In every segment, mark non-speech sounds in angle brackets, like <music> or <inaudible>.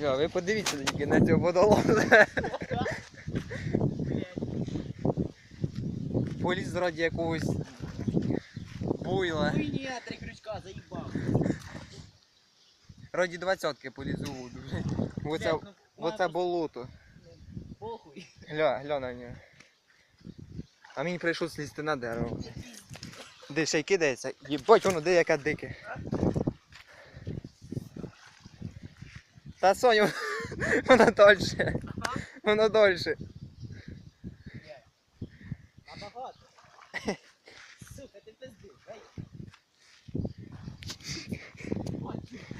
Йо, ви подивіться тільки на цього водолаза. Поліз раді якогось буйла. Ні, три крючка, заїбав. Раді двадцятки поліз у воду. Оце, Блядь, ну, оце болото. Похуй. Гля, гля на нього. А мені прийшлось злізти на дерево. Де ще й кидається. Єбать, воно де яке дике. Та Соню, воно дольше. Воно дольше. Набагато. Сука, ти пиздиш, дай.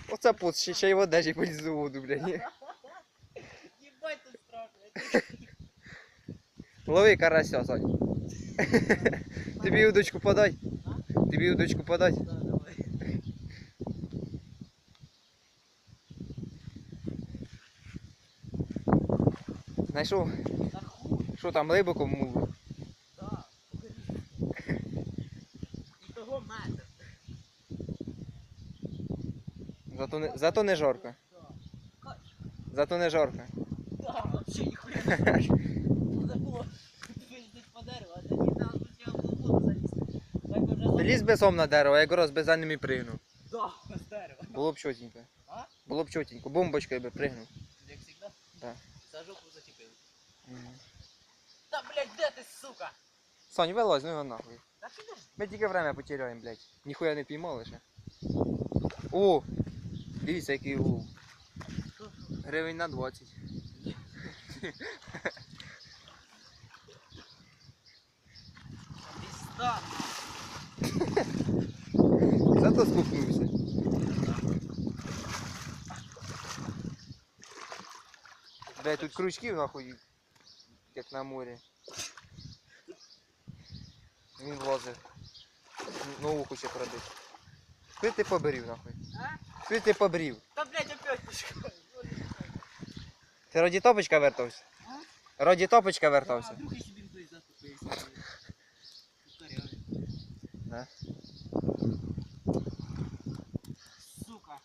Оце пут, ще, ще й в одежі поліз у воду, блядь. Єбать тут страшно. Лови карася, Сонь. Тобі удочку подай. Тобі удочку подай. Знайшов, що там глибоко в мулу. да. І того метр. Зато не, зато не. Зато не жарко. Да, вообще ніхуя не знаєш. Треба було пиздить по дереву, а тоді нам спочатку в воду залізти. Так вже Ліз би сом на дерево, я якраз без за ним і пригнув. Да, з дерева. Було б чотенько. А? Було б чотенько. Бомбочкою би пригнув. Як завжди? Да. За жопу зачепили. Та, блядь, де ти, сука? Сонь, вилазь, ну його нахуй. Та підеш. Ми тільки время потеряємо, блядь. Ніхуя не піймали ще. О! Дивіться, який улов. Гривень на 20. Пізда. Зато скупнувся. Блядь, тут крючків нахуй, як на морі. Він влазив. Нову хоче пробити. Куди ти побрів нахуй? А? Куди ти побрів? Та, блядь, опять. Ти раді топочка вертався? Раді топочка вертався? Вдруг і собі хтось заступився. Да. Сука.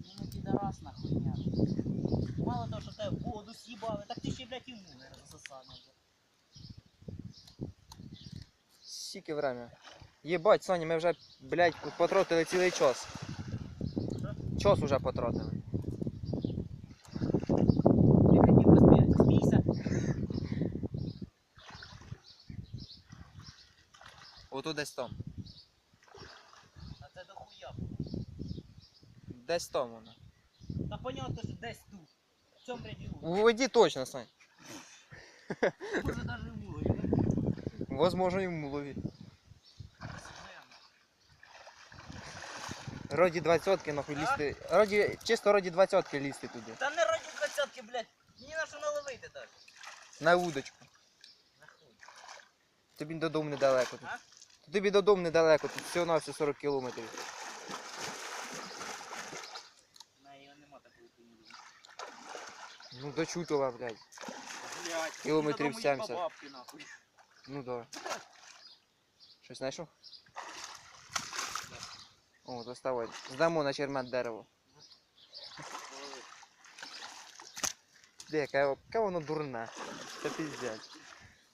Ну на хуйня. Тебе воду з'їбали, так ти ще, блядь, і мули розсосано. Скільки время? Єбать, Соня, ми вже, блядь, потратили цілий час. Час уже потратили. Хотів смійся. Ото десь там. А це дохуя. Десь там воно. Та понятно, що десь тут. В цьому ряді. У воді точно, Сань. Може навіть в да? Возможно, і в мулові. Роді двадцятки нахуй лізти. Роді, чисто роді двадцятки лізти туди. Та не раді двадцятки, блядь. Ні на що наловити так. На удочку. Нахуй. Тобі додому недалеко тут. А? Тобі додому недалеко, тут всього на все 40 кілометрів. На його нема такої хуйні. Ну до Чутова, блядь. Блядь. Кілометрів 70. їбав бабки, нахуй. Ну да. Щось знайшов? О, доставай. Здамо на чермет дерево. Де, яке, яке воно дурне. Це піздець.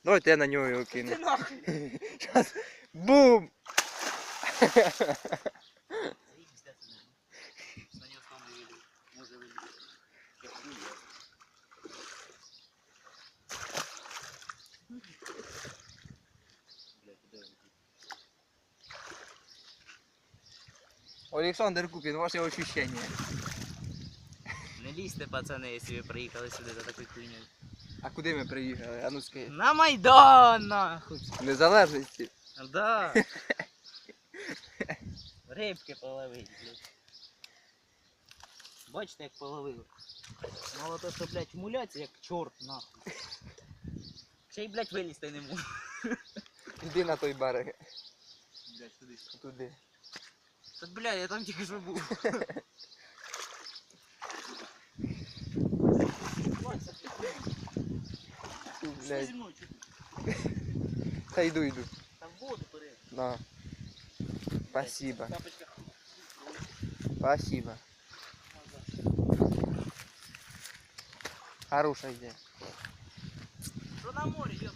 Давайте я на нього його Ти кину. нахуй. <laughs> Бум! <laughs> Заїбись, де ти нахуй. На нього сам не виліз. Може виліз. Як хуй є. Блядь, куди він? Олександр Купін, ваші ощущення. Не лізьте, пацани, якщо ви приїхали сюди за такою хуйнею. А куди ми приїхали? А ну скажи. На Майдан, нахуй. Незалежності. Да. <laughs> Рибки половить, блядь. Бачите, як половили. Мало то, що, блядь, муляться, як чорт, нахуй. Ще й, блядь, вилізти не можу. Іди на той берег. Блядь, туди. Туди. Та, блядь, я там тільки що був. Що Блядь. зі мною? Чого? Та йду, йду. Там воду бери. На. Спасибо. Тапочка. Спасибо. Назад. Хороша ідея. Що на морі, йоп?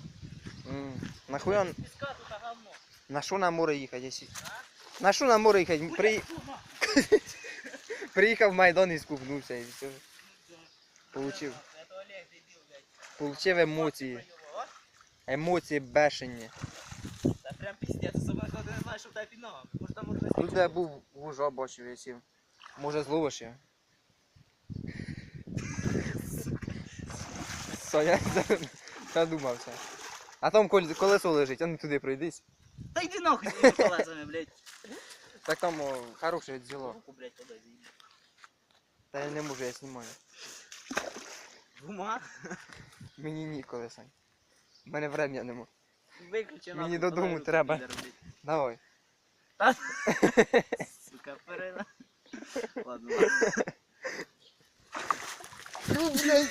М, Нахуя, Без Піска тут а говно. на що на море їхати, якщо... На що на море їхати? При... Приїхав в Майдан і скупнувся і все. Получив. Получив емоції. Емоції бешені. Та прям пиздец, особливо ти не знаєш, що в тебе під ногами. Може там можна Тут де був вужа бачив, я сів. Може зловиш його. Соня задумався. А там колесо лежить, а ну туди пройдись. Та йди нахуй з цими колесами, блядь. Так там о, хороше діло. Руку, блядь, подай, заїбав. Та я не можу, я знімаю. Гума. Мені ніколи, Сань. У мене врем'я нема. Виключи Мені нахуй, додому руку, треба. Давай. Та- <laughs> Сука, перена. Ладно, ладно. Ну, блядь.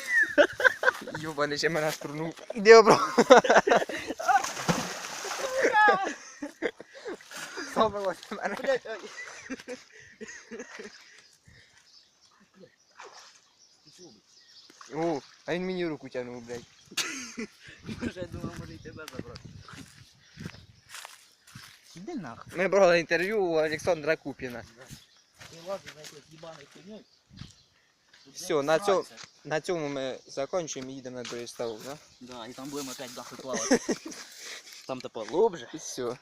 Йобаний, ще мене штурнув. Іди обро. <laughs> Блядь, ай. О, а він мені руку тягнув, блядь. Може, я думав, може і тебе забрати. Іди нахуй. Ми брали інтерв'ю у Олександра Купіна. Ти ладно, за якоюсь їбаною хуйньою. Тут, на цьому-. На цьому ми закінчуємо і їдемо на другий ставок, да? Да, і там будемо опять нахуй плавати. <laughs> Там то поглубже. Все.